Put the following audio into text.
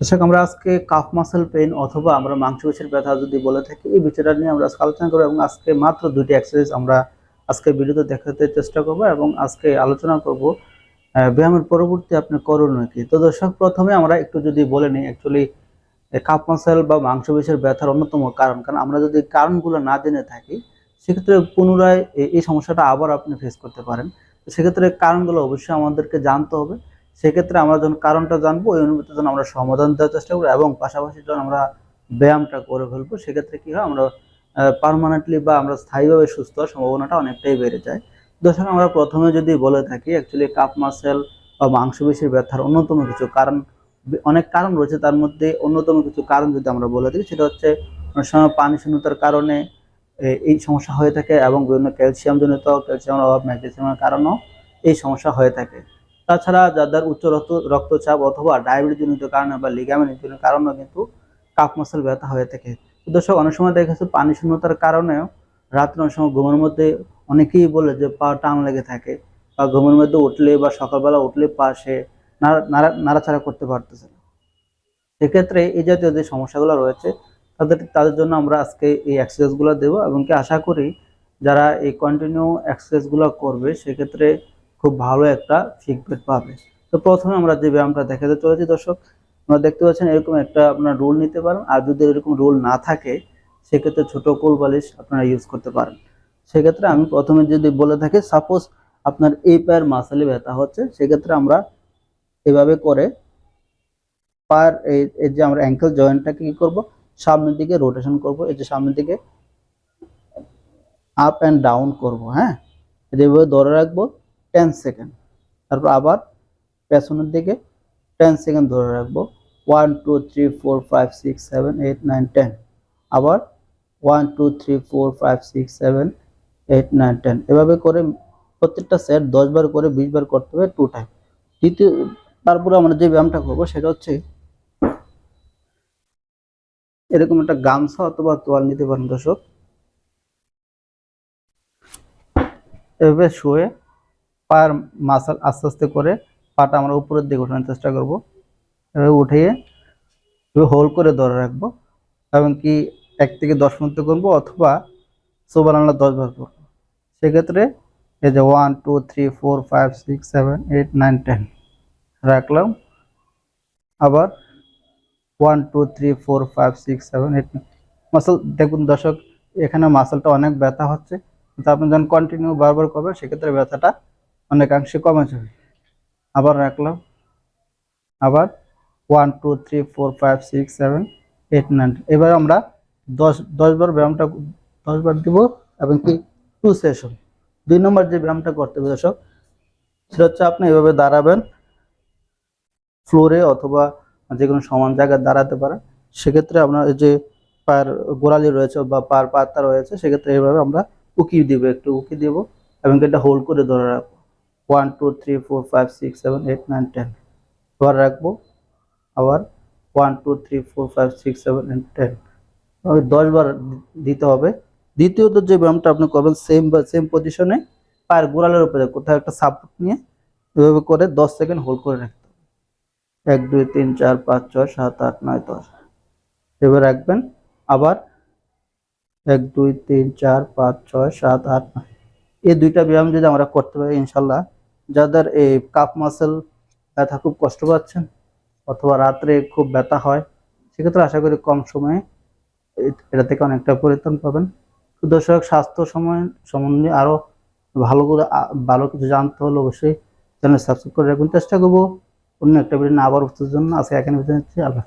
দর্শক, আমরা আজকে কাফ মাসেল পেইন অথবা আমরা মাংসপেশির ব্যথা যদি বলে থাকি, এই বিষয়টা নিয়ে আমরা আজকে আলোচনা করব এবং আজকে মাত্র দুটি এক্সারসাইজ আমরা আজকে ভিডিওতে দেখাতে চেষ্টা করব এবং আজকে আলোচনা করব ব্যায়ামের পরবর্তী আপনি করণীয় কি? তো দর্শক, প্রথমে আমরা একটু যদি বলে নিই অ্যাকচুয়ালি কাপ মাসেল বা মাংসপেশির ব্যথার অন্যতম কারণ কারণ আমরা যদি কারণগুলো না জেনে থাকি, সেক্ষেত্রে পুনরায় এই- সমস্যাটা আবার আপনি ফেস করতে পারেন। সেক্ষেত্রে কারণগুলো অবশ্যই আমাদেরকে জানতে হবে। সেক্ষেত্রে আমরা যখন কারণটা জানব, ওই অনুভূতি যখন আমরা সমাধান দেওয়ার চেষ্টা করব এবং পাশাপাশি যখন আমরা ব্যায়ামটা করে ফেলব, সেক্ষেত্রে কি হয়, আমরা পার্মানেন্টলি বা আমরা স্থায়ীভাবে সুস্থ হওয়ার সম্ভাবনাটা অনেকটাই বেড়ে যায়। দর্শক, আমরা প্রথমে যদি বলে থাকি অ্যাকচুয়ালি কাপ মাসেল বা মাংসপেশির ব্যথার অন্যতম কিছু কারণ, অনেক কারণ রয়েছে, তার মধ্যে অন্যতম কিছু কারণ যদি আমরা বলে দিই, সেটা হচ্ছে অনেক সময় পানি শূন্যতার কারণে এই সমস্যা হয়ে থাকে এবং বিভিন্ন ক্যালসিয়াম জনিত ক্যালসিয়ামের অভাব ম্যাগনেসিয়ামের কারণেও এই সমস্যা হয়ে থাকে। তাছাড়া যাদের উচ্চ রক্ত, রক্তচাপ অথবা ডায়াবেটিস জনিত কারণে বা লিগামেন্ট জনিত কারণেও কিন্তু কাপ মাসেল ব্যথা হয়ে থাকে। দর্শক, অনেক সময় দেখা যাচ্ছে পানি শূন্যতার কারণেও রাত্রে অনেক সময় ঘুমের মধ্যে অনেকেই বলে যে পা টান লেগে থাকে বা ঘুমের মধ্যে উঠলে বা সকালবেলা উঠলে পা সে নাড়া- নাড়া- নাড়াচাড়া করতে পারতেছে না। সেক্ষেত্রে এই জাতীয় যে সমস্যাগুলো রয়েছে, তাদের তাদের জন্য আমরা আজকে এই এক্সারসাইজগুলো দেবো এবং কি আশা করি যারা এই কন্টিনিউ এক্সারসাইজগুলো করবে, সেক্ষেত্রে খুব ভালো একটা ফিডব্যাক পাবে। তো প্রথমে আমরা যে ব্যায়ামটা দেখাতে চলেছি দর্শক আপনারা দেখতে পাচ্ছেন এরকম একটা আপনার রোল নিতে পারেন। আর যদি এরকম রোল না থাকে, সেক্ষেত্রে ছোট কোল বালিশ আপনারা ইউজ করতে পারেন। সেক্ষেত্রে আমি প্রথমে যদি বলে থাকি সাপোজ আপনার এই পায়ের মাসালে ব্যথা হচ্ছে, সেক্ষেত্রে আমরা এভাবে করে পায়ের এই যে আমরা অ্যাঙ্কেল জয়েন্টটাকে কি করব, সামনের দিকে রোটেশন করব, এই যে সামনের দিকে আপ অ্যান্ড ডাউন করব হ্যাঁ? যেভাবে ধরে রাখব। টেন সেকেন্ড তারপর আবার পেছনের দিকে টেন সেকেন্ড ধরে রাখব। One two three four five six seven eight nine ten আবার one two three four five six seven eight nine ten এভাবে করে প্রত্যেকটা সেট দশ বার করে বিশ বার করতে হবে টু টাইম দ্বিতীয়, তারপরে আমরা যে ব্যায়ামটা করব সেটা হচ্ছে এরকম একটা গামছা অথবা তোয়াল নিতে পারেন দর্শক। এভাবে শুয়ে পায়ের মাসাল আস্তে আস্তে করে পাটা আমরা উপরের দিকে ওঠানোর চেষ্টা করব। এভাবে উঠিয়ে হোল্ড করে ধরে রাখব এবং কি এক থেকে দশ মিনিট করব অথবা সোবার আমরা দশ বার করব। সেক্ষেত্রে এই যে one two three four five six seven eight nine ten রাখলাম। আবার one two three four five six seven eight muscle দেখুন দর্শক, এখানে মাসলটা অনেক ব্যথা হচ্ছে। কিন্তু আপনি যখন কন্টিনিউ বারবার করবেন, সেক্ষেত্রে ব্যথাটা অনেকাংশে কমে যাবে আবার রাখলাম। আবার one two three four five six seven eight nine এবার আমরা দশ দশবার ব্যায়ামটা দশবার দিব এবং কি টু সেশন দুই নম্বর যে ব্যায়ামটা করতে হবে দর্শক, সেটা হচ্ছে আপনি এভাবে দাঁড়াবেন। ফ্লোরে অথবা যে কোনো সমান জায়গায় দাঁড়াতে পারেন। সেক্ষেত্রে আপনার যে পায়ের গোড়ালি রয়েছে বা পায়ের পাতা রয়েছে, সেক্ষেত্রে এভাবে আমরা উকি দিব, একটু উকি দিব এবং এটা হোল্ড করে ধরে রাখব। One two three four five six seven eight nine ten আবার রাখব আবার one two three four five six seven eight ten দশ বার দি- দিতে হবে। দ্বিতীয়ত যে ব্যায়ামটা আপনি করবেন সেম সেম পজিশনে পায়ের গোড়ালের উপরে, কোথাও একটা সাপোর্ট নিয়ে এভাবে করে দশ সেকেন্ড হোল্ড করে রাখতে হবে। এক, দুই, তিন, চার, পাঁচ, ছয়, সাত, আট, নয়, দশ। এবার রাখবেন আবার এক, দুই, তিন, চার, পাঁচ, ছয়, সাত, আট, নয়। এই দুইটা ব্যায়াম যদি আমরা করতে পারি, ইনশাল্লাহ যাদের এই কাপ মাসেল ব্যথা খুব কষ্ট পাচ্ছেন অথবা রাত্রে খুব ব্যথা হয়, সেক্ষেত্রে আশা করি কম সময়ে এটা থেকে অনেকটা পরিত্রাণ পাবেন। দর্শক, স্বাস্থ্য সময় সম্বন্ধে আরও ভালো করে ভালো কিছু জানতে হলে অবশ্যই চ্যানেল সাবস্ক্রাইব করে রাখবেন। চেষ্টা করব অন্য একটা ভিডিও না আবার জন্য আজকে এখানে বিদায় নিচ্ছি। আল্লাহ।